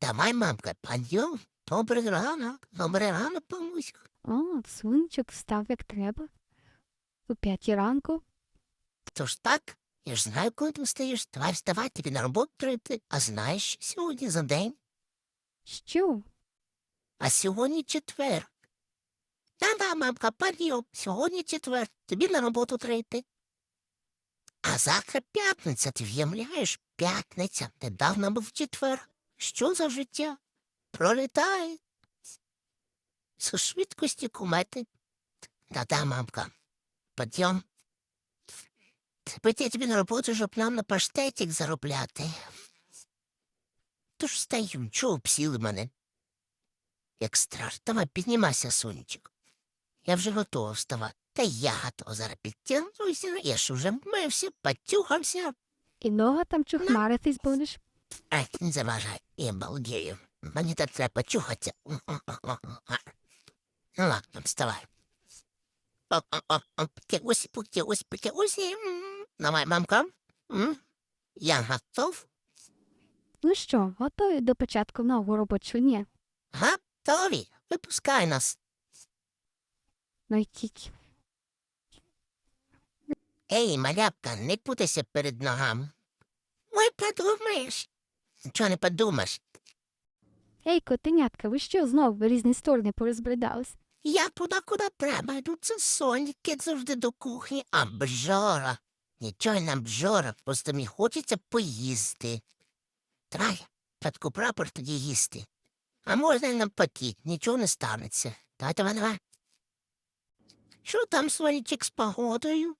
Давай, мамка, підйом. Добрий ранок, добрий ранок, помуська. О, сонечок встав як треба. У п'ятій ранку. Тож так, я ж знаю, коли ти встаєш. Давай вставай, тобі на роботу прийти. А знаєш, сьогодні за день? Що? А сьогодні четвер. Да-да, мамка, підйом. Сьогодні четвер. Тобі на роботу прийти. А завтра п'ятниця, ти в'являєш? П'ятниця. Недавно був четвер. Що за життя? Пролітає. З швидкості кумети. Да-да, мамка. Підйом. Тепер я тобі на роботу, щоб нам на паштетик заробляти. Тож встаю, чого обсіли мене? Як страшно. Давай, піднімайся, сонечок. Я вже готова вставати. Та я готова зараз підтягнуся. Я ж уже вмився, потюхався. І нога там чухмаритись будеш? Ай, заважай, я балдею. Мені так треба почухатися. Ну ладно, вставай. Потягусь, потягусь, потягусь. Давай, мамка. Я готов. Ну що, готові до початку нового робочого дня? Готові. Випускай нас. Йдіть. Ей, малявка, не путайся перед ногами. Ой, подумаєш. Нічого не подумаєш. Ей, котенятка, ви що знов в різні сторони порозбредались? Я туди, куди треба, йду це соньки завжди до кухні, а бжора. Нічого не бжора, просто мені хочеться поїсти. Давай, татку прапор тоді їсти. А можна й навпаки, нічого не станеться. Давай, давай, давай. Що там, сонечек, з погодою?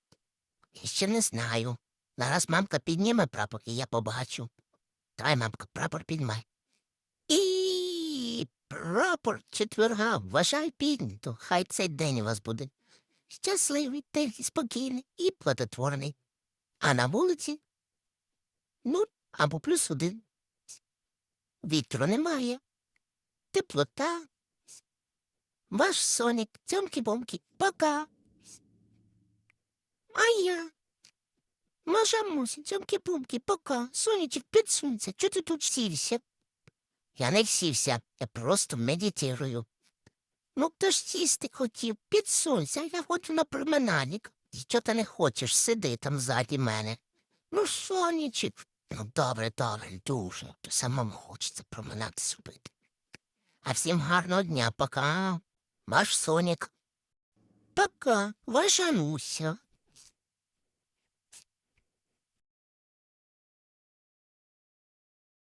Я ще не знаю. Зараз мамка підніме прапор, і я побачу. Давай, мамка, прапор піднімай. І прапор четверга, вважай піднято, хай цей день у вас буде. Щасливий, тихий, спокійний і плодотворний. А на вулиці ну, або плюс один. Вітру немає. Теплота. Ваш соник, цьомки-бомки, пока. А я. Маша мусі, цьомки-бомки, пока. Сонечек, підсунься, чого ти тут сівся? Я не всівся, я просто медитирую. Ну, ти ж сісти хотів, підсунься, я хочу на променадик. І чого ти не хочеш, сиди там ззаді мене. Ну, сонечек. Ну, добре, добре, дуже. То самому хочеться променад зробити. А всім гарного дня, пока. Ваш сонік. Пока, ваша Нуся.